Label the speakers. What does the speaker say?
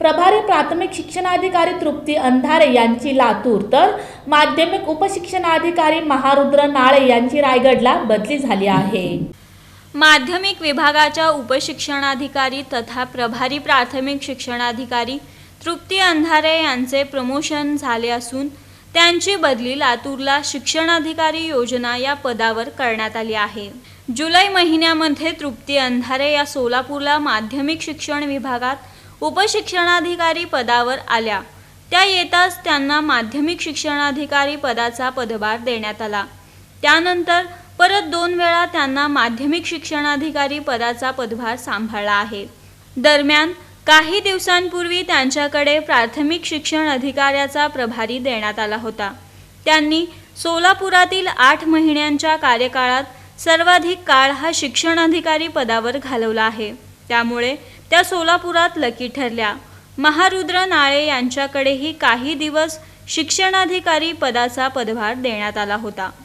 Speaker 1: प्रभारी प्राथमिक शिक्षणाधिकारी तृप्ती अंधारे यांची लातूर. तर माध्यमिक उपशिक्षणाधिकारी महारुद्र नाळे यांची रायगडला बदली झाली आहे.
Speaker 2: माध्यमिक विभागाच्या उपशिक्षणाधिकारी तथा प्रभारी प्राथमिक शिक्षणाधिकारी तृप्ती अंधारे यांचे प्रमोशन झाले असून त्यांची बदली लातूरला शिक्षणाधिकारी योजना या पदावर करण्यात आली आहे. जुलै महिन्यामध्ये तृप्ती अंधारे या सोलापूरला माध्यमिक शिक्षण विभागात उपशिक्षणाधिकारी पदावर आल्या. त्या येताच त्यांना माध्यमिक शिक्षणाधिकारी पदाचा पदभार देण्यात आला. त्यानंतर परत दोन वेळा त्यांना माध्यमिक शिक्षणाधिकारी पदाचा पदभार सांभाळला आहे. दरम्यान काही दिवसांपूर्वी त्यांच्याकडे प्राथमिक शिक्षण अधिकाऱ्याचा प्रभारी देण्यात आला होता. त्यांनी सोलापुरातील आठ महिन्यांच्या कार्यकाळात सर्वाधिक काळ हा शिक्षणाधिकारी पदावर घालवला आहे. त्यामुळे त्या सोलापुरात लकी ठरल्या. महारुद्र नाळे यांच्याकडेही काही दिवस शिक्षणाधिकारी पदाचा पदभार देण्यात आला होता.